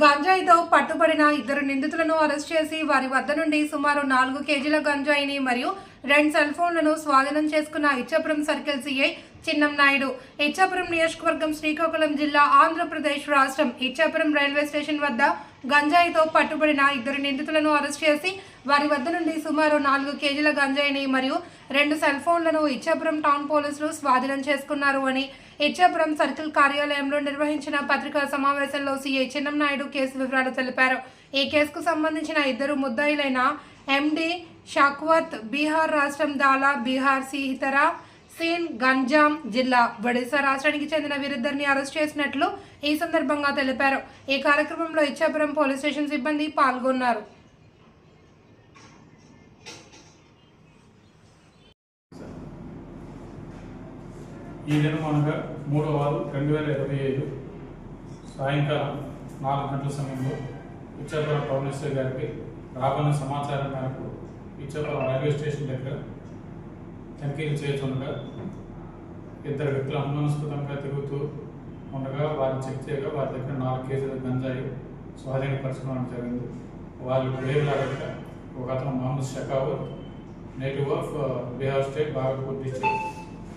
గంజాయితో పట్టుబడిన ఇద్దరు నిందితులను అరెస్ట్ చేసి వారి వద్ద నుండి సుమారు నాలుగు కేజీల గంజాయిని మరియు రెండు సెల్ ఫోన్లను స్వాధీనం చేసుకున్న ఇచ్చాపురం సర్కిల్ సిఐ చిన్నం నాయుడు. ఇచ్చాపురం నియోజకవర్గం శ్రీకాకుళం జిల్లా ఆంధ్రప్రదేశ్ రాష్ట్రం ఇచ్చాపురం రైల్వే స్టేషన్ వద్ద గంజాయితో పట్టుబడిన ఇద్దరు నిందితులను అరెస్ట్ చేసి వారి వద్ద నుండి సుమారు నాలుగు కేజీల గంజాయిని మరియు రెండు సెల్ ఫోన్లను ఇచ్చాపురం టౌన్ పోలీసులు స్వాధీనం చేసుకున్నారు అని ఇచ్చాపురం సర్కిల్ కార్యాలయంలో నిర్వహించిన పత్రికా సమావేశంలో సీఐ చిన్నంనాయుడు కేసు వివరాలు తెలిపారు. ఈ కేసుకు సంబంధించిన ఇద్దరు ముద్దాయిలైన ఎండి షాక్వత్ బీహార్ రాష్ట్రం దాలా బీహార్ సిహితరా సీన్ గంజాం జిల్లా ఒడిశా రాష్ట్రానికి చెందిన వీరిద్దరిని అరెస్ట్ చేసినట్లు ఈ సందర్భంగా తెలిపారు. ఈ కార్యక్రమంలో ఇచ్చాపురం పోలీస్ స్టేషన్ సిబ్బంది పాల్గొన్నారు. ఈ దినం అనగా మూడవ వారు రెండు వేల ఇరవై ఐదు సాయంకాలం నాలుగు గంటల సమయంలో ఇచ్చాపురం పవనేశ్వర్ గారికి రాబోయే సమాచారం మేరకు ఇచ్చాపురం రైల్వే స్టేషన్ దగ్గర తనిఖీలు చేస్తుండగా ఇద్దరు వ్యక్తులు అనుమానాస్పదంగా తిరుగుతూ ఉండగా వారిని చెక్ చేయగా వారి దగ్గర నాలుగు కేజీల గంజాయి స్వాధీనపరచుకోవడం జరిగింది. వాళ్ళు పేర్లు ఒక అతను Mohammad Shakawat native of Bihar state Bhagalpur district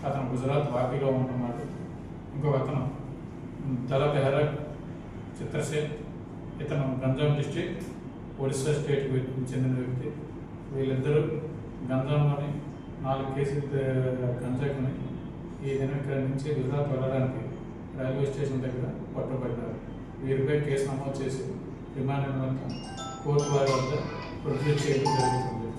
అతను గుజరాత్ వాపిలో ఉంటున్నాడు. ఇంకొక అతను దళ బెహరక్ చిత్రసేన్ ఇతను గంజాం డిస్టిక్ ఒడిశా స్టేట్ చెందిన వ్యక్తి. వీళ్ళిద్దరూ గంజాంలోని నాలుగు కేసులు గంజాకుని ఈ దినం ఇక్కడ నుంచి గుజరాత్ వెళ్ళడానికి రైల్వే స్టేషన్ దగ్గర పట్టుబడ్డారు వీరిపై కేసు నమోదు చేసి రిమాండ్ కోర్టు వారి వద్ద ప్రొడ్యూస్ చేయడం జరుగుతుంది.